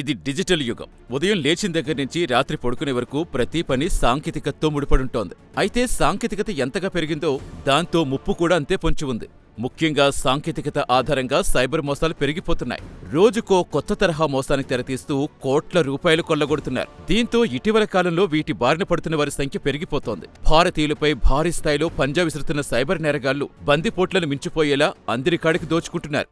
ఇది డిజిటల్ యుగం. ఉదయం లేచిన దగ్గర నుంచి రాత్రి పడుకునే వరకు ప్రతి పని సాంకేతికతతో ముడిపడుంటోంది. అయితే సాంకేతికత ఎంతగా పెరిగిందో దాంతో ముప్పు కూడా అంతే పొంచి ఉంది. ముఖ్యంగా సాంకేతికత ఆధారంగా సైబర్ మోసాలు పెరిగిపోతున్నాయి. రోజుకో కొత్త తరహా మోసానికి తెరతీస్తూ కోట్ల రూపాయలు కొల్లగొడుతున్నారు. దీంతో ఇటీవల కాలంలో వీటి బారిన పడుతున్న వారి సంఖ్య పెరిగిపోతోంది. భారతీయులపై భారీ స్థాయిలో పంజా విసురుతున్న సైబర్ నేరగాళ్ళు బందిపోట్లను మించిపోయేలా అందరికాడికి దోచుకుంటున్నారు.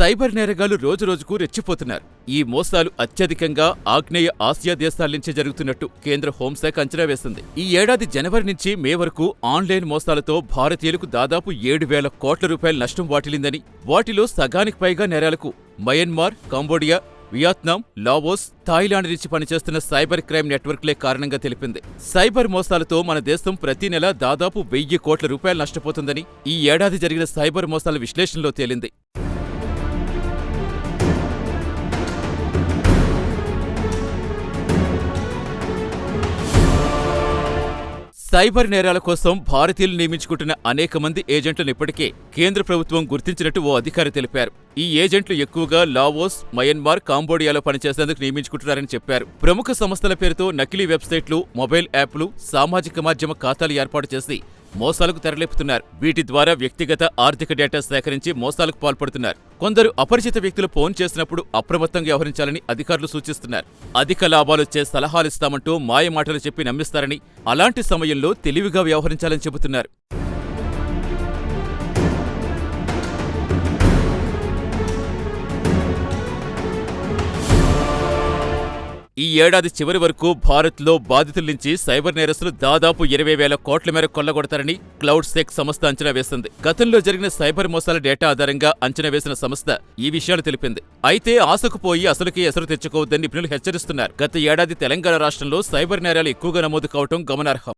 సైబర్ నేరగాళ్ళు రోజురోజుకు రెచ్చిపోతున్నారు. ఈ మోసాలు అత్యధికంగా ఆగ్నేయ ఆసియా దేశాల నుంచే జరుగుతున్నట్టు కేంద్ర హోంశాఖ అంచనా వేసింది. ఈ ఏడాది జనవరి నుంచి మే వరకు ఆన్లైన్ మోసాలతో భారతీయులకు దాదాపు ఏడు వేల కోట్ల రూపాయల నష్టం వాటిల్లిందని వాటిలో సగానికి పైగా నేరాలకు Myanmar Cambodia Vietnam Laos Thailand నుంచి పనిచేస్తున్న సైబర్ క్రైమ్ నెట్వర్క్లే కారణంగా తెలిపింది. సైబర్ మోసాలతో మన దేశం ప్రతి నెల దాదాపు వెయ్యి కోట్ల రూపాయలు నష్టపోతుందని ఈ ఏడాది జరిగిన సైబర్ మోసాల విశ్లేషణలో తేలింది. సైబర్ నేరాల కోసం భారతీయులు నియమించుకుంటున్న అనేక మంది ఏజెంట్లను ఇప్పటికే కేంద్ర ప్రభుత్వం గుర్తించినట్టు ఓ అధికారి తెలిపారు. ఈ ఏజెంట్లు ఎక్కువగా లావోస్ మయన్మార్ కాంబోడియాలో పనిచేసేందుకు నియమించుకుంటున్నారని చెప్పారు. ప్రముఖ సంస్థల పేరుతో నకిలీ వెబ్సైట్లు మొబైల్ యాప్లు సామాజిక మాధ్యమ ఖాతాలు ఏర్పాటు చేసి మోసాలకు తెరలేపుతున్నారు. వీటి ద్వారా వ్యక్తిగత ఆర్థిక డేటా సేకరించి మోసాలకు పాల్పడుతున్నారు. కొందరు అపరిచిత వ్యక్తులు ఫోన్ చేసినప్పుడు అప్రమత్తంగా వ్యవహరించాలని అధికారులు సూచిస్తున్నారు. అధిక లాభాలొచ్చే సలహాలిస్తామంటూ మాయమాటలు చెప్పి నమ్మిస్తారని అలాంటి సమయంలో తెలివిగా వ్యవహరించాలని చెబుతున్నారు. ఈ ఏడాది చివరి వరకు భారత్లో బాధితుల నుంచి సైబర్ నేరస్తులు దాదాపు ఇరవై వేల కోట్ల మేర కొల్లగొడతారని క్లౌడ్ సెక్ సంస్థ అంచనా వేసింది. గతంలో జరిగిన సైబర్ మోసాల డేటా ఆధారంగా అంచనా వేసిన సంస్థ ఈ విషయాలు తెలిపింది. అయితే ఆశకు పోయి అసలుకి ఎసరు తెచ్చుకోవద్దని నిపుణులు హెచ్చరిస్తున్నారు. గత ఏడాది తెలంగాణ రాష్ట్రంలో సైబర్ నేరాలు ఎక్కువగా నమోదు కావటం గమనార్హం.